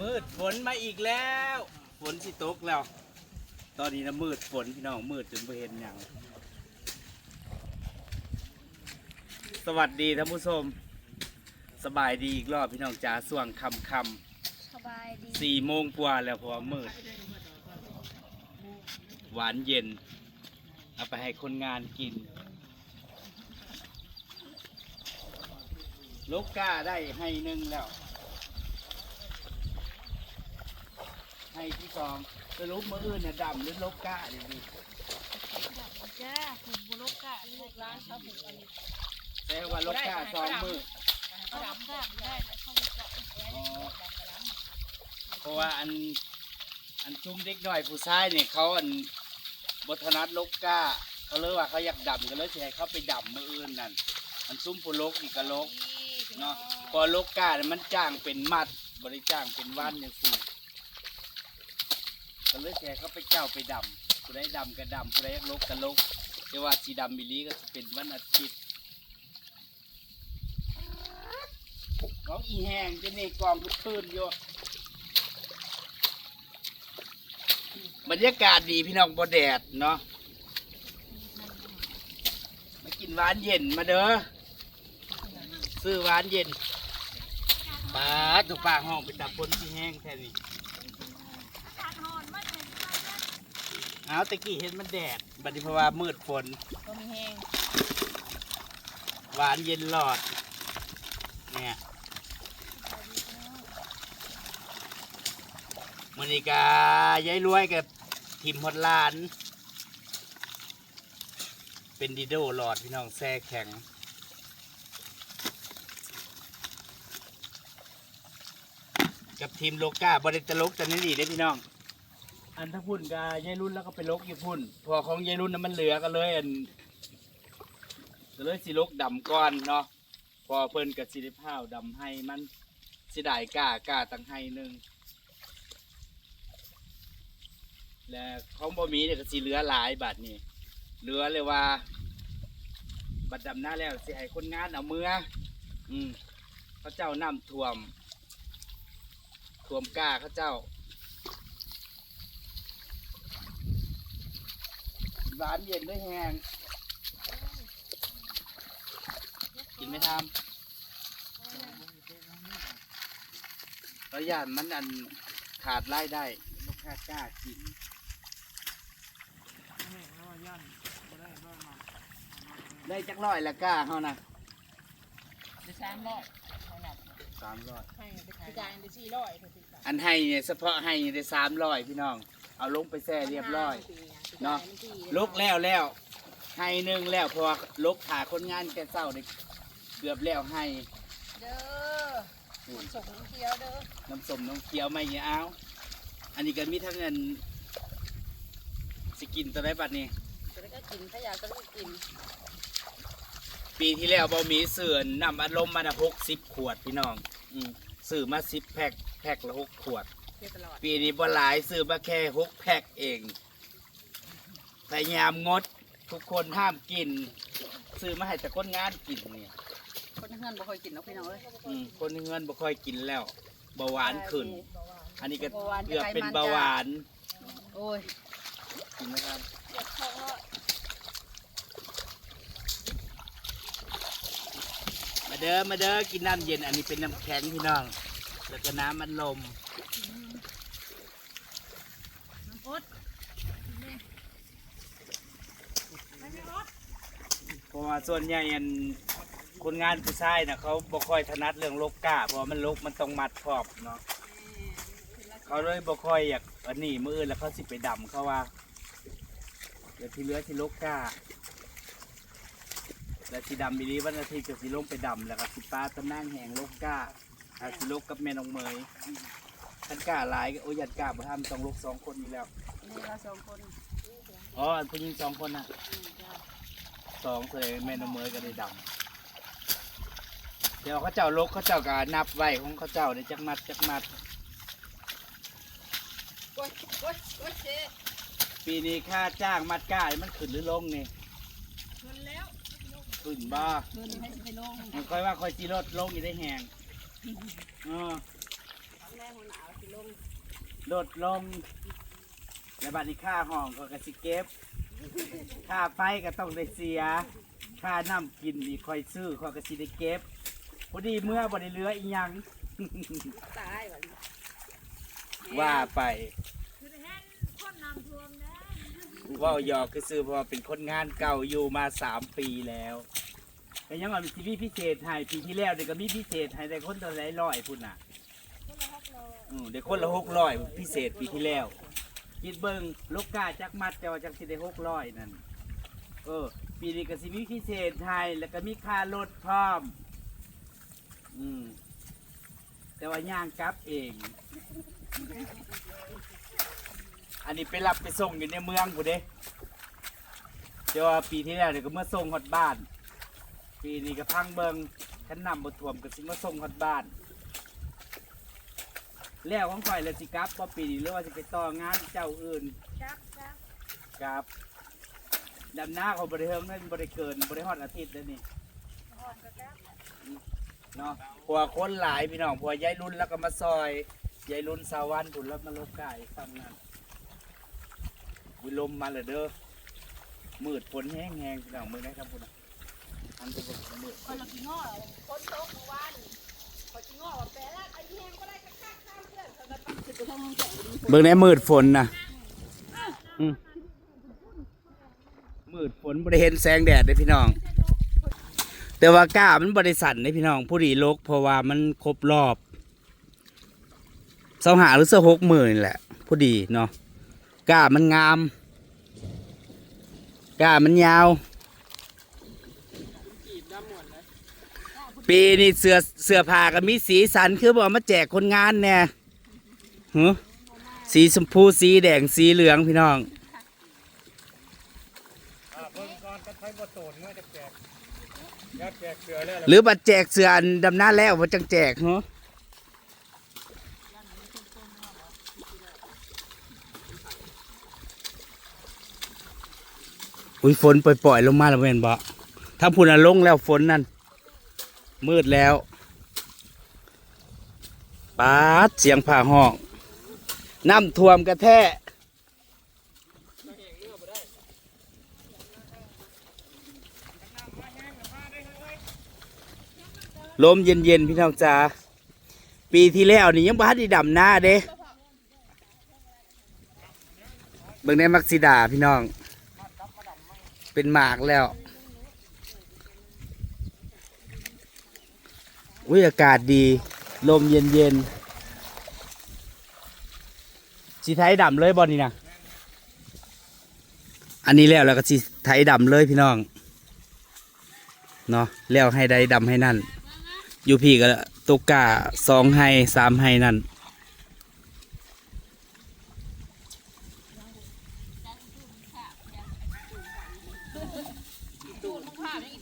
มืดฝนมาอีกแล้ว ฝนสิตกแล้ว ตอนนี้นะมืดฝนพี่น้องมืดจนไม่เห็นอย่างสวัสดีท่านผู้ชมสบายดีอีกรอบพี่น้องจ๋าส่วงคำคสบายดีำสี่โมงกว่าแล้วเพราะว่ามืด หวานเย็น เอาไปให้คนงานกิน ลูกก้าได้ให้หนึ่งแล้ว ให้ที่สองสรุปมืออื่นเนี่ยดำหรือลูกก้าดีดีจ้าผมบุรุษกะลูกร้านเขาผมอันนี้แต่ว่าลูกก้าสองมือเขาดำกะไม่ได้นะเขาไม่กะอ๋อเพราะว่าอันอันชุ่มเด็กน้อยผู้ชายเนี่ยเขาอันบทนัดลูกก้าเขาเลยว่าเขาอยากดำก็เลยสิให้เขาไปดำมืออื่นนั่นอันซุ่มผู้ลกนี่ก็ลกเนาะพอลูกกาเนี่ยมันจ้างเป็นมัดบริจ้างเป็นวันอย่างสี่ ก็เลยแกเขาไปเจ้าไปดำผู้ใดดำก็ดำผู้ใดลกก็ลกแต่ว่าสีดำมิลีก็จะเป็นวันอาทิตย์ของอีแหงจะนี่กองทุกคืนอยู่บรรยากาศดีพี่น้องบ่แดดเนาะมากินหวานเย็นมาเด้อซื้อหวานเย็นปลาตุกปลาห้องไปตับบนที่แห้งแค่นี้ เอาตะกี้เห็นมันแดด บัดนี้เพราะว่ามืดฝนก็มีแห้งหวานเย็นหลอด เนี่ยมันนี่กายายรวยกับทีมฮอดลาน เป็นดีโดหลอดพี่น้องแซ่แข็งกับทีมโลกาบริตลกจันนี่ดีได้อพี่น้อง อันทั้งพุ่นกับยายรุ่นแล้วก็ไปลกอยู่พุ่น พอของยายรุ่นนั้นมันเหลือก็เลยอันก็เลยสิลกดำก้อนเนาะ พอเพิ่นกับสิได้พ้าวดำให้มันสิได้กล้ากล้าตั้งให้หนึ่งและของบ่มีเนี่ยก็สิเหลือหลายบาทนี่เหลือเลยว่า บัดดำหน้าแล้วสิให้คนงานเอาเมืออืมเขาเจ้าน้ำท่วมท่วมกล้าเขาเจ้า หวานเย็นด้วยแหงกินไม่ทำระยะมันอันขาดรายได้ลูกค้ากล้ากินได้จักร้อยละกล้าเขานะเดี๋ยวสามร้อย สามร้อยให้ไปขายจ่ายไปสี่ร้อยเถอะสิอันให้เนี่ยเฉพาะให้ได้สามร้อยพี่น้อง เอาลงไปแช่เรียบร้อย เนาะลุกแล้วแล้วให้หนึ่งแล้วเพอลุกขาคนงานแกเศร้าได้เกือบแล้วให้เด้อส่งน้ำเคี้ยวเด้อน้ำส้มน้ำเคี้ยวไม่เงี้ยเอาอันนี้ก็มีทั้งเงินสกินตัวได้บัดนี้ จะได้ก็กินถ้าอยากก็ได้กิน ปีที่แล้วบ่มีเสื่อนนำอารมณ์มาหกสิบขวดพี่น้องอืมซื้อมาสิบแพ็คแพ็คละหกขวดเที่ยวตลอดปีนี้บ่หลายซื้อมาแค่หกแพ็คเองพยายามงดทุกคนห้ามกิน ซื้อมาให้แต่คนงานกินเนี่ย คนเพื่อนบ่ค่อยกินเนาะพี่น้องเอ้ย อืมคนเงินบ่ค่อยกินแล้วเบาหวานขึ้น อันนี้ก็เบาหวานเกือบเป็นไขมันเบาหวานโอ้ยกินไหมครับ เจ็บท้องแล้ว มา เด้อมาเด้อกินน้ำเย็นอันนี้เป็นน้ำแข็งพี่น้อง แล้วก็น้ำมันลมน้ำอดไม่มีรถเพราะว่าส่วนใหญ่อันคนงานผู้ชายนะเขาบ่ค่อยถนัดเรื่องโลกกาเพราะว่ามันโลกมันต้องมัดครอบเนาะเขาเลยบ่ค่อยอยากอันนี้มืออื่นแล้วเขาสิไปดำเขาว่าเดี๋ยวที่เหลือที่โลกกา แล้วสิดำบีรีวันอาทิตย์ก็สิลงไปดำแล้วก็สิปลาตะนั่งแหงโลกกาอาสิลกกับแม่น้องเมยท่านกล้าหลายก็โอ้ยยันกล้าบ่ทำต้องลกสองคนอยู่แล้วนี่เราสองคนอ๋ออันผู้หญิงสองคนนะอืมจ้ะสองแสดงแม่น้ำเมยก็ได้ดำเดี๋ยวเขาเจ้าลกเขาเจ้าก็นับไว้ของเขาเจ้าในจักมัดจักมัดโอ้ยโอ้ยโอ้ยเจ๊ปีนี้ค่าจ้างมัดก้ามันขึ้นหรือลงนี่เงินแล้ว ขึ้นบ่เงินให้ไปลงมันค่อยว่าค่อยจีรถลงอยู่ได้แหงอ๋อแม่หัวหนาวกินลดลงแล้วบัดนี้ค่าห้องก็กสิเก็บ ค่าไฟก็ต้องได้เสีย ค่าน้ำกินนี่คอยซื้อคอยก็สิได้เก็บพอดีเมื่อบ่ได้เหลืออีหยังตายว่ะว่าไป คือแห้งคนน้ำท่วมนะ เว่าหยอกคือซื้อเพราะว่าเป็นคนงานเก่าอยู่มาสามปีแล้วก็ยังว่ามีทีวีพิเศษให้ปีที่แล้วเด็กก็มีพิเศษให้แต่คนตัวละร้อยพุ่นน่ะอืมเด็กคนละหกร้อยพิเศษปีที่แล้วคิดเบิ้งลูกกาจักมัดแต่ว่าจักสิได้หกร้อยนั่นเออ ปีนี้ก็สิมีพิเศษให้แล้วก็มีค่ารถพร้อม อืมแต่ว่าย่างกลับเอง อันนี้ไปรับไปส่งอยู่ในเมืองกูเด้เดี๋ยวว่าปีที่แล้วเดี๋ยวก็เมื่อส่งฮอดบ้าน ปีนี้ก็พังเบิงขันนำบทถ่วมก็สิมาส่งฮอดบ้าน แล้วของข่อยแล้วสิกลับพอปีนี้หรือว่าสิไปต่องานเจ้าอื่นจับจับกลับดำหน้าของบริเทิงนั่นบริเกินบริฮอดอาทิตย์แล้วนี่หอดกระจับเนาะพวกคนหลายพี่น้องพวกยายรุ่นแล้วก็มาซอยยายรุ่นสาวันผุนแล้วมาลบไก่ฟังนั้น วิลมมาเลยเด้อมืดฝนแห้งแห้งพี่น้องมือได้ครับพุ่นน่ะอันเป็นคนมืดคนละกี่ง้อคนโต๊ะเมื่อวานคนกี่ง้อว่าแปลละไอ้แห้งก็ได้กระชักข้ามเพื่อนเขาก็ต้องสิบห้องแก่เบิ่งในมืดฝนนะอืมมืดฝนบริเห็นแสงแดดเลยพี่น้อง แต่ว่าก้ามันบริสันเลยพี่น้อง ผู้ดีลกเพราะว่ามันครบรอบเสาหาหรือเสาหกหมื่นแหละ ผู้ดีเนาะ ก้ามันงาม ก้ามันยาว ปีนี้เสือเสือผ้าก็มีสีสันคือบอกมาแจกคนงานเนี่ยหือสีชมพูสีแดงสีเหลืองพี่น้องเบิ่งก่อบัดแจกเสือแล้วหรือบัตรแจกเสืออันดำหน้าแล้วว่าจังแจกเหรอ อุ้ยฝนปล่อยๆลงมาแล้วแม่นบ่ถ้าพุ่นน่ะลงแล้วฝนนั่นมืดแล้วปาดเสียงผ่าห้องน้ำท่วมกระแทกลมเย็นๆพี่น้องจ๋าปีที่แล้วนี่ยังบ้าด้ดำหน้าเด้เบิ่งในมักซิดาพี่น้อง เป็นหมากแล้ว อุ้ยอากาศดี ลมเย็นเย็นสีไทยดำเลยบอลนี่นะอันนี้แล้วแล้วก็สีไทยดำเลยพี่น้อง เนาะแล้วให้ใดดำให้นั่น อยู่พี่ก็ตุกกาสองให้สามให้นั่นผ้าไม่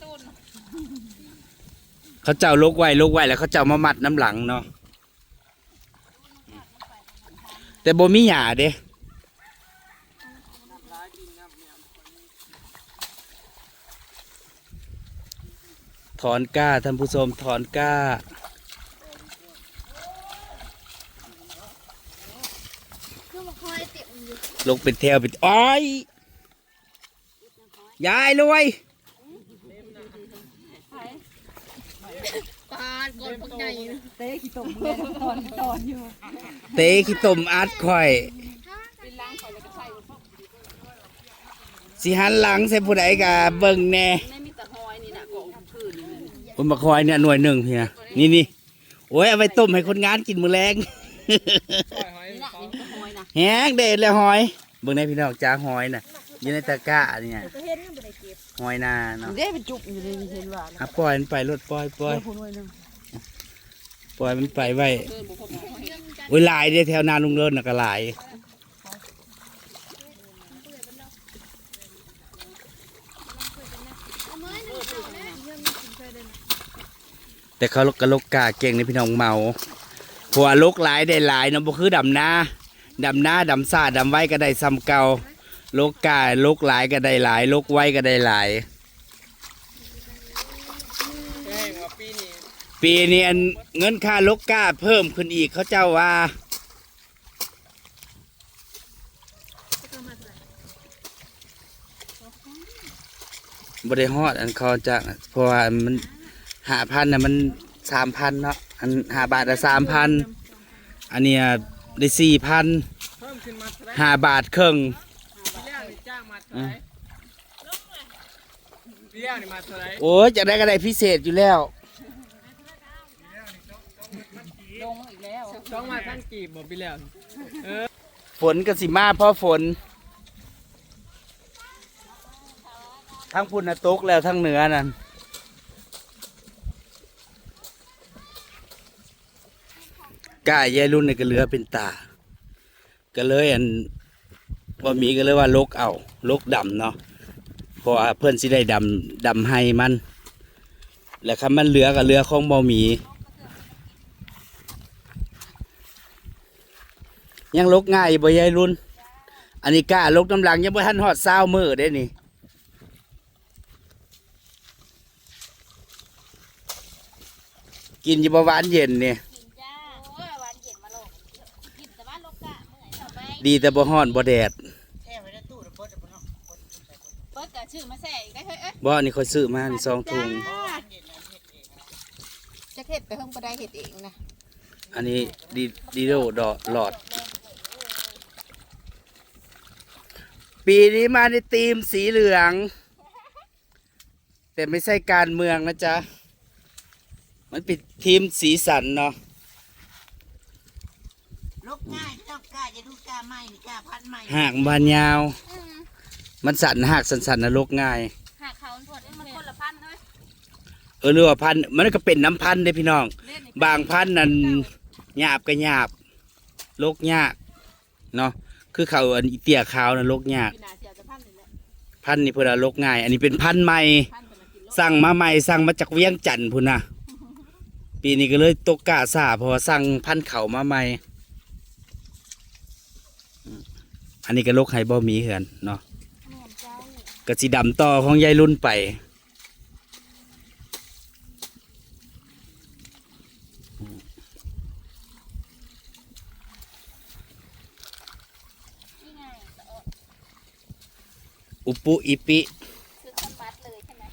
ตูน เขาเจ้าลกไว้ลกไว้แล้วเขาเจ้ามามัดน้ำหลังเนาะแต่บมีหยาเด้ถอนก้าท่านผู้ชมถอนก้า ลงเป็นแถวเป็นอ้อยยายรวย ปาดก่อนพวกใหญ่เต้ขี้ตมเลยตอนตอนอยู่ เตะขี้ต้มอัดข่อยเป็นล้างคอยแล้วก็ใส่สิหันหลังใส่ผู้ใดกะเบิ่งแหน่ไม่มีแต่หอยนี่นะกองพื้นนี่นะผมมาคอยเนี่ยหน่วยหนึ่งพี่นะนี่นี่โอ้ยเอาไปต้มให้คนงานกินมื้อแรงนี่นะนี่ก็หอยนะแฮงเด็ดเลยหอยเบิ่งในพี่น้องจ้าหอยน่ะอยู่ในตะกร้าเนี่ยจะเห็นยังไม่ได้เก็บหอยนาเนาะเด้เป็นจุกอยู่เลยเห็นว่าอะปล่อยมันไปรถปล่อยปล่อยผู้น้อยนึงปล่อยมันไปไว้เดินบุกเข้ามาเห็นโอ้ยหลายเด้แถวนาลุงเลิศน่ะก็หลายแต่เขากระลกกาเก่งในพี่น้องเมาหัวลกหลายได้หลายเนาะบ่คือดำนาดำนาดำซาดำไว้ก็ได้ซ้ำเก่า ลกกาลกหลายก็ได้หลายลกไว้ก็ได้หลาย ปีนี้เงินค่าลกกาเพิ่มขึ้นอีกเขาเจ้าว่าบริหอดอันเขาจะเพราะว่ามันหาพันเนี่ยมันสามพันเนาะอันหาบาทละสามพันอันเนี้ยได้สี่พันห้าบาทครึ่ง เท่าไหร่เบี้ยนี่มาเท่าไหร่โอ้ยจะได้ก็ได้พิเศษอยู่แล้ว ลงอีกแล้วต้องมาทั้งกีบบ่พี่แล้วฝนก็สิมาเพราะฝน ทั้งพุ่นน่ะตกแล้วทั้งเหนือนั่นก้ายายรุ่นนี่ก็เหลือเป็นตา ก็เลยอันว่ามีก็เลยว่าลกเอา ลกดำเนาะเพราะว่าเพื่อนสิได้ดำดำให้มัน แล้วคำมันเหลือก็เหลือของบ่มี ยังลกง่ายบ่ยายรุ่น อันนี้กล้าลกน้ำหลังยังบ่ทันหอดเศร้ามือได้นี่กินอยู่บ่หวานเย็นนี่กินจ้าโอ้ยหวานเย็นมาโลกกินแต่ว่าโลกะเมื่อยเอาไปดีแต่บ่ฮ้อนบ่แดด เปิดกะชื่อมาแส่อีกได้เฮ้ยเอ้ย บ่อันนี้ค่อยซื้อมานี่สองถุง จะเห็ดไปเพิ่มก็ได้เห็ดเองนะอันนี้ดีดีโดดอกหลอด ปีนี้มาในธีมสีเหลือง แต่ไม่ใช่การเมืองนะจ๊ะ มันเป็นทีมสีสันเนาะลกง่ายต้องกล้าจะดูกล้าไหมนี่กล้าพันไหมหากบานยาว มันสั่นหากสันๆนะลกง่ายหากเขา มันปวดมันคนละพันเลยเออเรือว่าพันธุ์มันก็เป็นน้ำพันธุ์เด้พี่น้องเล่นบางพันธุ์นั่นหยาบก็หยาบลกยากเนาะคือเขาอันอีเตียขาวนะลกยากกินอาเสียจะพันเลยแหละพันธุ์นี่เพื่อลกง่าย อันนี้เป็นพันธุ์ใหม่พันเป็นกิโลสั่งมาใหม่สั่งมาจากเวียงจันทน์พุ่นนะปีนี้ก็เลยตกกาซาเพราะว่าสั่งพันธุ์เขามาใหม่อืมอันนี้ก็ลกไฮบอมีเหือนเนาะแม่น เจ้าก็สีดำต่อของยายรุ่นไป นี่ไงสะอดอุปุอิปิซื้อสปัดเลยใช่ไหม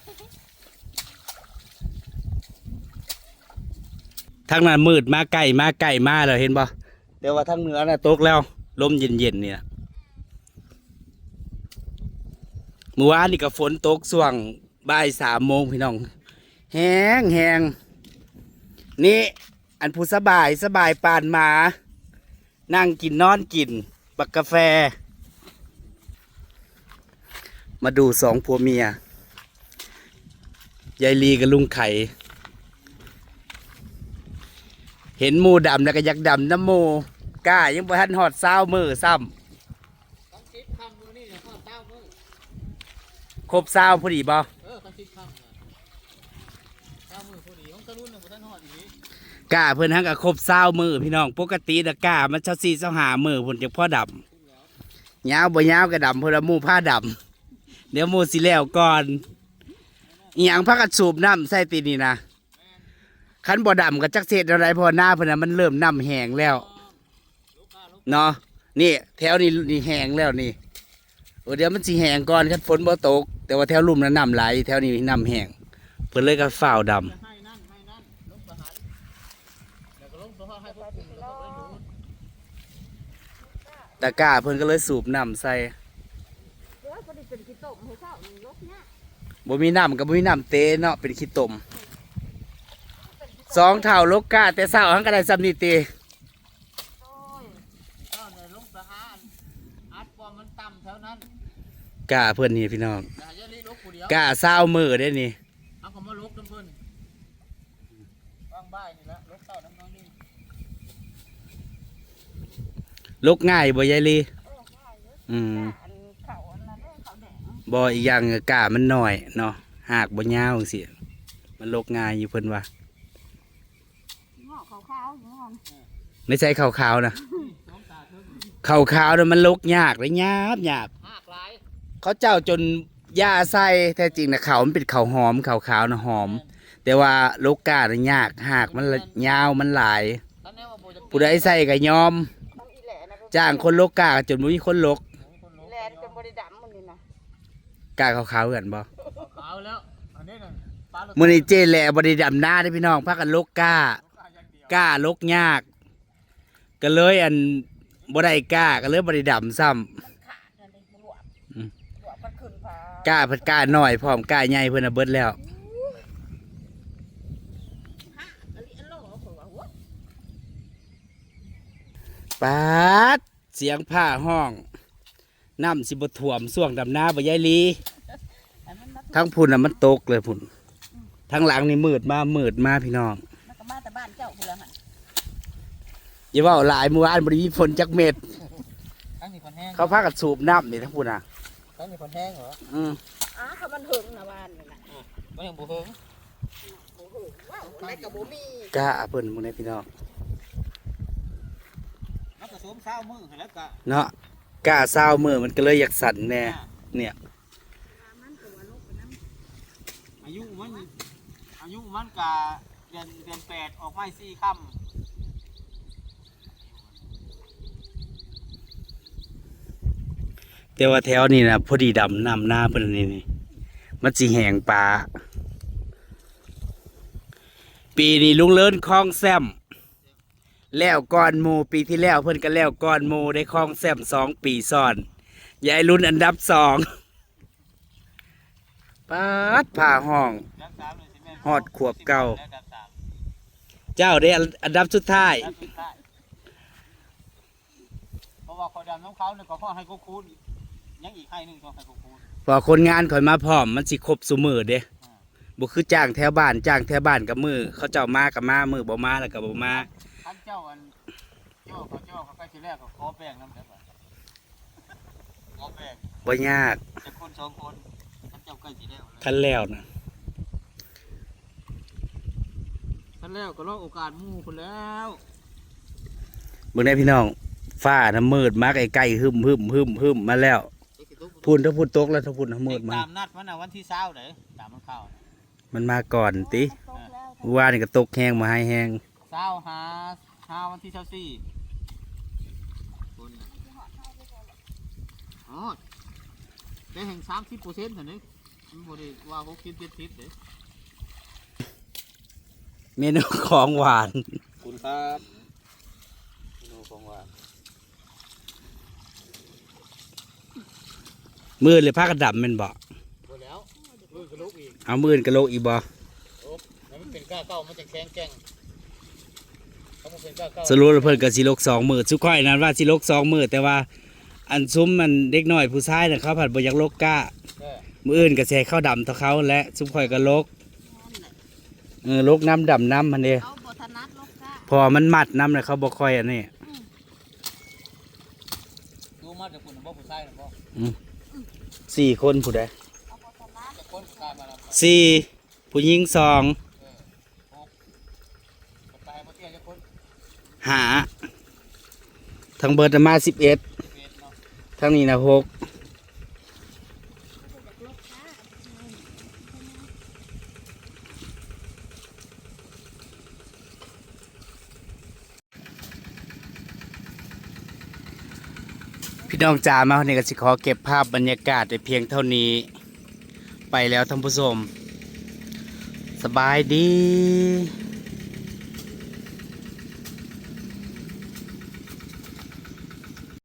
ทางนั้นมืดมาใกล้มาใกล้มาแล้วเห็นบ่เดี๋ยวว่าทางเหนือน่ะตกแล้ว ลมเย็นๆเนี่ย เมื่อวานนี่ก็ฝนตกส่วงบ่ายสามโมงพี่น้อง แห้งแห้งนี่อันผู้สบายสบายปานมา นั่งกินนอนกิน บักกาแฟ มาดูสองผัวเมีย ยายลีกับลุงไข่ เห็นหมูดำแล้วก็ยากดำน้ำหมูกล้ายังบ่ทันหอดเศร้ามือซ้ต้องคิดคำดูนี่เนี่ยข้อเต้ามือำ ครบเศร้าพอดีบ่เออต้องคิดคำนะเต้ามือพอดีของตะรุ่นเนี่ยบ่ทันหอดอีนี้กาเพิ่นทั้งกับครบเศร้ามือพี่น้องปกตินะกามันเช้าสี่เช้าหามือพุ่นจะพ่อดำยาวบ่ยาวก็ดำเพิ่นละหมูผ้าดำเดี๋ยวหมูสิแล้วก่อนอหย่างพักกันสูบน้ำใส่ตีนี่นะคันบ่ดำก็จักเศษอะไรพอหน้าเพิ่นน่ะมันเริ่มน้ำแห้งแล้วเนาะนี่ แถวนี้นี่แห้งแล้วนี่ เดี๋ยวมันสิแห้งก่อนคันฝนบ่ตก แต่ว่าแถวลุ่มนั้นน้ำไหลแถวนี้น้ำแห้งเพิ่นเลยก็ฝ้าวดำแล้วก็ลงประหารให้พวกกลุ่มแล้วก็ไปดูตะกร้าเพิ่นก็เลยสูบน้ำใส่บ่มีน้ำกับบ่มีน้ำเตเนาะเป็นขี้ตมสองเท่าลกกาแต่เศร้าหังก็ได้ซ้ำนี่เต อ้ยก็เนี่ยลงประหารอัดความมันต่ำแถวนั้นกาเพิ่นนี่พี่น้องอย่าอย่าลีลกผู้เดียวกาเศร้ามือได้นี่เอาเขามาลกน้ำเพิ่นวางบ้ายนี่ละลกเต้าน้ำน้องนี่ลกง่ายบ่ยายลีอืมอันเขาอันนั้นเด้อเขาแดงบ่อีกอย่างก็กามันน้อยเนาะหากบ่ยาวจังซี่มันลกง่ายอยู่เพิ่นว่า งอกขาวๆอยู่งอนไม่ใช่ขาวๆนะน้องตาเพิ่งขาวๆน่ะมันลกยากเลยยาบยาบหากหลายเขาเจ้าจนหญ้าใส่แท้จริงน่ะเขาวมันเป็นขาวหอมขาวๆน่ะหอม แต่ว่าลกกาน่ะยากหากมันละยาวมันหลายท่านแน่ว่าโบจะผู้ใดใส่ก็ยอม ต้องอีแหล่นะจ้างคนลกกาจนบ่มีคนลกคนลกแหล่จนบ่ได้ดำมันนี่นะกาขาวๆกันบ่ขาวเอาแล้วอันนี้น่ะปลามื้อนี้เจแหล่บ่ได้ดำหน้าเด้อพี่น้องพากันลกกล้ากล้าลกยาก ก็เลยอัน บ่ได้กล้าก็เลยบ่ได้ดำซ้ำมันขาดนั่นเลยมันหลวมอืมหลวมมันขึ้นฟ้ากล้าเพิ่นกล้าน้อยพร้อมกล้าใหญ่เพิ่นน่ะเบิดแล้ว ฮะอันนี้อันโลกของว่าโอ้ยปาดเสียงผ้าห้องน้ำสิบ่ท่วมช่วงดำนาบ่ยายลีอันนั้นมันทั้งพุ่นน่ะมันตกเลยพุ่นทั้งหลังนี่มืดมามืดมาพี่น้อง มันก็มาแต่บ้านเจ้าพุ่นละหั่น อย่าเว่าหลายเมื่อวานบ่ได้มีฝนจักเม็ด ทั้งนี้คนแห้งเขาพากันสูบน้ำนี่ทั้งพุ่นน่ะทั้งนี้คนแห้งเหรออืมอ้าเขามันหึงนะบ้านนี่น่ะไม่ยังบุเฮิงโอ้โหว้าวอะไรกับบ่มีกล้าเพิ่นมื้อนี้พี่น้องแล้วก็สวมเช้ามือให้แล้วก็เนาะกล้าเศร้ามือมันก็เลยอยากสั่นแน่เนี่ยมันก็ว่าลกไปน้ำอายุมันอายุมันกะเดือนเดือนแปดออกไม้สี่ค่ แต่ว่าแถวนี้นะพอดีดำน้ำหน้าเพิ่นนี่นี่มันสิแหงปลาปีนี้ลุงเลินคลองแซมแล้วก้อนหมูปีที่แล้วเพิ่นก็แล้วก้อนหมูได้คลองแซมสองปีซ้อนยายรุ่นอันดับสองปาดผ่าห้องำดับสามเลยสิแม่ฮอดขวบเก่า เจ้าได้อันดับสุดท้ายบสุดท้ายเพราะว่าเขาดำน้ำเขาเนี่ยก็พ่อให้กูคูณ ยังอีกให้หนึ่งก็ให้กูคูณพอคนงานข่อยมาพร้อมมันสิครบสุมือเด้บ่คือจ้างแถวบ้านจ้างแถวบ้านกับมือ เขาเจ้ามากับมามือบ่มาแล้วก็บ่มาท่านเจ้าอันเจ้าเขาเจ้าเขาใกล้ทีแรกก็ขอแป้งน้ำได้ปะขอแป้งบ่ยากจะคนสองคนท่านเจ้าใกล้ทีแล้วคันแล้วนะท่านแล้วก็รอโอกาสหมู่คนแล้วเบิ่งได้พี่น้องฟ้าน้ำมืดมาใกล้ๆหึมหึมหึมหึมมาแล้ว พุ่นถ้าพุ่นตกแล้วถ้าพุ่นน้ำมืดมาตามนัดมันนะวันที่เช้าเด้อตามมันเข้ามันมาก่อนติตกแล้วเมื่อว่านนี่ก็ตกแห้งมาให้แห้งเช้าหาหาวันที่เช้าสี่คนน่ะอ๋อได้แห่งสามสิบเปอร์เซ็นต์เท่านี้มันบริว่าหกสิบเจ็ดสิบเด้อเมนูของหวานคุณครับเมนูของหวาน มือเลยผ้ากระดับแมันบ่หมดแล้วมือกระลุกอีกเอามือนกระโลกอีกบ่แล้วมันเป็นก้าเก้ามันจะแข็งแกร่งถ้ามันเป็นก้าเก้าสรุปแล้วเพิ่นก็สิลกสองมือสุข่อยนั้นว่าสิลกสองมือแต่ว่า อันซุ้มมันเด็กน้อยผู้ชายน่ะเขาผัดบ่อยากลกกล้าเออมืออื่นก็สิให้เข้าดำเท่าเขาและซุ้มข่อยก็ลกเออลกน้ำดำน้ำมันเด้เอาบทนัดลกก้าพอมันมัดน้ำเลยเขาบอกคอยอันนี้ดูมาจากคุณบ่ผู้ชายนะบ่ สี่คนผู้ใดสี่ผู้หญิงสองหาทางเบอร์ดมาสิบเอ็ดทางนี้นะหก พี่น้องจ๋ามาวันนี้ก็สิขอเก็บภาพบรรยากาศไปเพียงเท่านี้ ไปแล้วท่านผู้ชม สบายดี